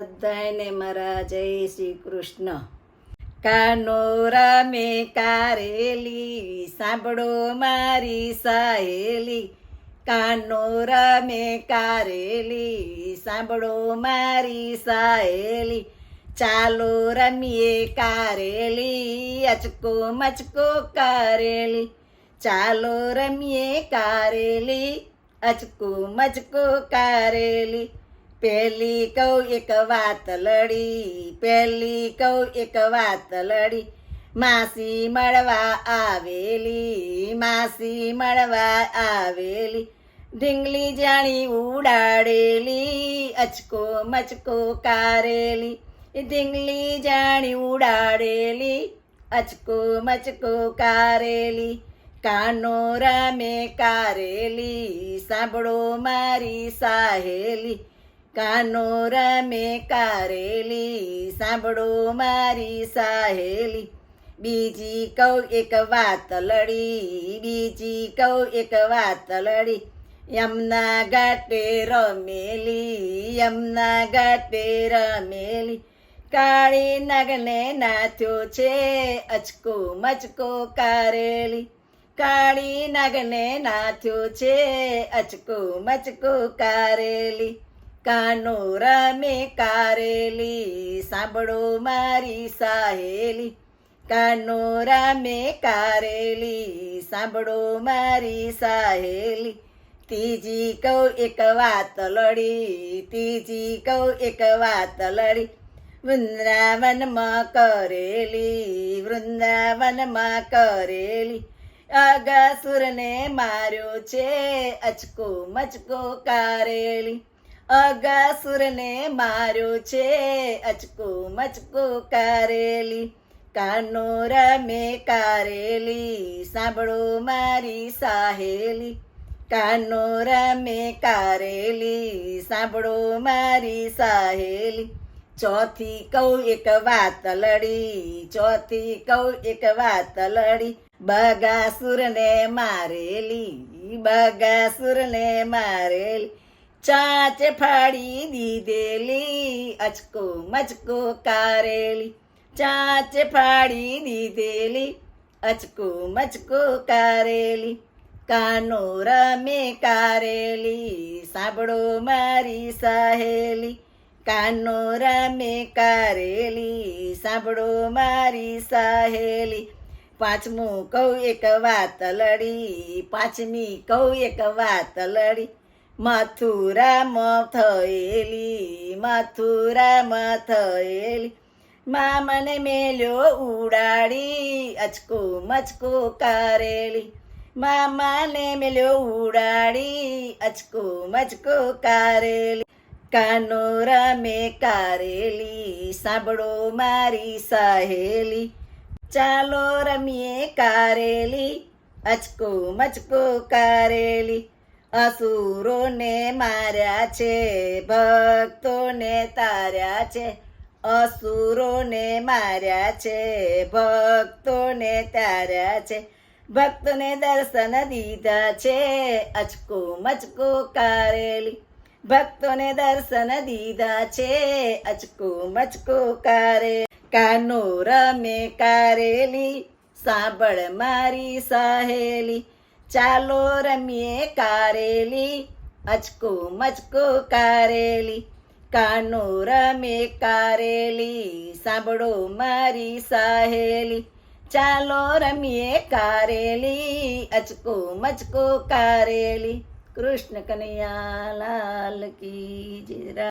બધાને મારા જય શ્રી કૃષ્ણ. કાનો રમે કારેલી, સાંભળો મારી સહેલી. કાનો રમે કારેલી, સાંભળો મારી સહેલી. ચાલો રમીએ કારેલી, અચકો મચકો કારેલી. ચાલો રમીએ કારેલી, અચકો મચકો કારેલી. પેલી કહું એક વાત લડી, પેલી કહું એક વાત લડી. માસી મળવા આવેલી, માસી મળવા આવેલી. ઢીંગલી જાણી ઉડાડેલી, અચકો મચકો કારેલી. ઢીંગલી જાણી ઉડાડેલી, અચકો મચકો કારેલી. કાનો રમે કારેલી, સાંભળો મારી સાહેલી. કાનો રમે કારેલી, સાંભળો મારી સાહેલી. બીજી કહું એક વાત લડી, બીજી કહું એક વાત લડી. યમના ઘાટે રમેલી, યમના ઘાટે રમેલી. કાળી નગને નાથ્યો છે, અચકો મચકો કારેલી. કાળી નાગને નાથ્યો છે, અચકો મચકો કારેલી. કાનો રમે કારેલી, સાંભળો મારી સાહેલી. કાનો રમે કારેલી, સાંભળો મારી સાહેલી. ત્રીજી કહું એક વાત લડી, ત્રીજી કહું એક વાત લડી. વૃંદાવનમાં કરેલી વૃંદાવનમાં કરેલી. અગાસુરને માર્યો છે અચકો મચકો કારેલી. અગાસુરને માર્યો છે, અચકો મચકો કારેલી. કાનો રમે કારેલી, સાંભળો મારી સાહેલી. કાનો રમે કારેલી, સાંભળો મારી સાહેલી. ચોથી કહું એક વાત લડી, ચોથી કહું એક વાત લડી. બગાસુરને મારેલી બગાસુરને મારેલી. ચાંચ ફાડી દીધેલી અચકો મચકો કારેલી ચાંચ ફાડી દીધેલી અચકો મચકો કારેલી કાનો રમે કારેલી સાંભળો મારી સહેલી કાનો રમે કારેલી સાંભળો મારી સહેલી પાંચમું કહું એક વાત લડી પાંચમી કહું એક વાત લડી મથુરામાં થયેલી મથુરામાં થયેલી. મામને મેલ્યો ઉડાડી, અચકો મચકો કારેલી. મામાને મેલ્યો ઉડાડી, અચકો મચકો કારેલી. કાનો રમે કારેલી, સાંભળો મારી સહેલી. ચાલો રમીએ કારેલી, અચકો મચકો કારેલી. અસુરોને માર્યા છે, ભક્તોને તાર્યા છે. અસુરોને માર્યા છે, ભક્તોને તાર્યા છે. ભક્તોને દર્શન દીધા છે, અચકો મચકો કારેલી. ભક્તોને દર્શન દીધા છે, અચકો મચકો કારે કાનો રમે કારેલી, સાંભળ મારી સહેલી. ચાલો રમીએ કારેલી. અચકો મચકો કારેલી. કાનો રમે કારેલી. સાંભળો મારી સહેલી. ચાલો રમીએ કારેલી. અચકો મચકો કારેલી. કૃષ્ણ કનૈયા લાલ કી જય